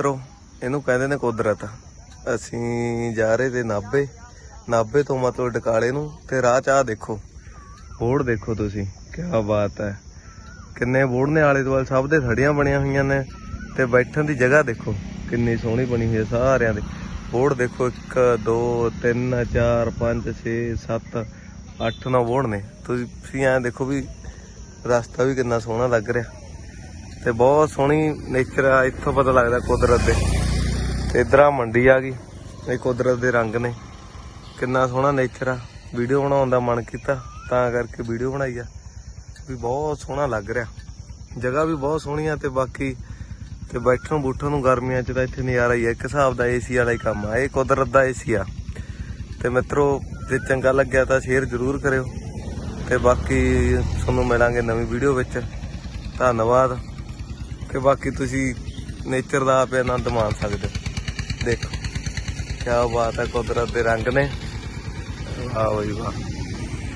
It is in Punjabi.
ਮਿੱਤਰੋ, ਇਹਨੂੰ ਕਹਿੰਦੇ ਨੇ ਕੁਦਰਤ। ਅਸੀਂ ਜਾ ਰਹੇ ਤੇ ਨਾਭੇ ਨਾਭੇ ਤੋਂ ਮਤਲਬ ਡਕਾਲੇ ਨੂੰ, ਤੇ ਰਾਹ ਚ ਦੇਖੋ। ਬੋਰਡ ਦੇਖੋ ਤੁਸੀਂ ਕੀ ਬਾਤ ਹੈ। ਕਿੰਨੇ ਬੋਰਡ ਨੇ ਆਲੇ ਦੁਆਲੇ ਸਭ ਦੇ ਥੜੀਆਂ ਬਣੀਆਂ ਹੋਈਆਂ ਨੇ। ਤੇ ਬੈਠਣ ਦੀ ਜਗ੍ਹਾ ਦੇਖੋ, ਕਿੰਨੀ ਸੋਹਣੀ ਬਣੀ ਹੋਈ ਹੈ ਸਾਰਿਆਂ ਦੇ। ਬੋਰਡ ਦੇਖੋ 1 2 3 4 5 6 7 8 9 ਬੋਰਡ ਨੇ। ਤੁਸੀਂ ਐਂ ਦੇਖੋ ਵੀ ਰਸਤਾ ਵੀ ਕਿੰਨਾ ਸੋਹਣਾ ਲੱਗ ਰਿਹਾ। ਤੇ ਬਹੁਤ ਸੋਹਣੀ ਨੇਚਰ ਆ, ਇੱਥੋਂ ਪਤਾ ਲੱਗਦਾ ਕੁਦਰਤ ਦੇ। ਤੇ ਇਧਰ ਆ ਮੰਡੀ ਆ ਗਈ, ਇਹ ਕੁਦਰਤ ਦੇ ਰੰਗ ਨੇ। ਕਿੰਨਾ ਸੋਹਣਾ ਨੇਚਰ ਆ। ਵੀਡੀਓ ਬਣਾਉਣ ਦਾ ਮਨ ਕੀਤਾ, ਤਾਂ ਕਰਕੇ ਵੀਡੀਓ ਬਣਾਈ ਆ। ਵੀ ਬਹੁਤ ਸੋਹਣਾ ਲੱਗ ਰਿਹਾ। ਜਗ੍ਹਾ ਵੀ ਬਹੁਤ ਸੋਹਣੀ ਆ ਤੇ ਬਾਕੀ ਤੇ ਬੈਠਣ ਬੂਠਣ ਨੂੰ ਗਰਮੀਆਂ 'ਚ ਤਾਂ ਇੱਥੇ ਨਜ਼ਾਰਾ ਹੀ ਆ। ਇੱਕ ਹਿਸਾਬ ਦਾ ਏਸੀ ਵਾਲਾ ਹੀ ਕੰਮ ਆ। ਇਹ ਕੁਦਰਤ ਦਾ ਏਸੀ ਆ। ਤੇ ਮਿੱਤਰੋ, ਜੇ ਚੰਗਾ ਲੱਗਿਆ ਤਾਂ ਸ਼ੇਅਰ ਜ਼ਰੂਰ ਕਰਿਓ। ਤੇ ਬਾਕੀ ਤੁਹਾਨੂੰ ਮਿਲਾਂਗੇ ਨਵੀਂ ਵੀਡੀਓ ਵਿੱਚ। ਧੰਨਵਾਦ। ਤੇ ਬਾਕੀ ਤੁਸੀਂ ਨੇਚਰ ਦਾ ਆਪੇ ਆਨੰਦ ਮਾਣ ਸਕਦੇ ਹੋ। ਦੇਖੋ ਕੀ ਬਾਤ ਹੈ, ਕੁਦਰਤ ਦੇ ਰੰਗ ਨੇ। ਵਾਹ ਬਈ ਵਾਹ।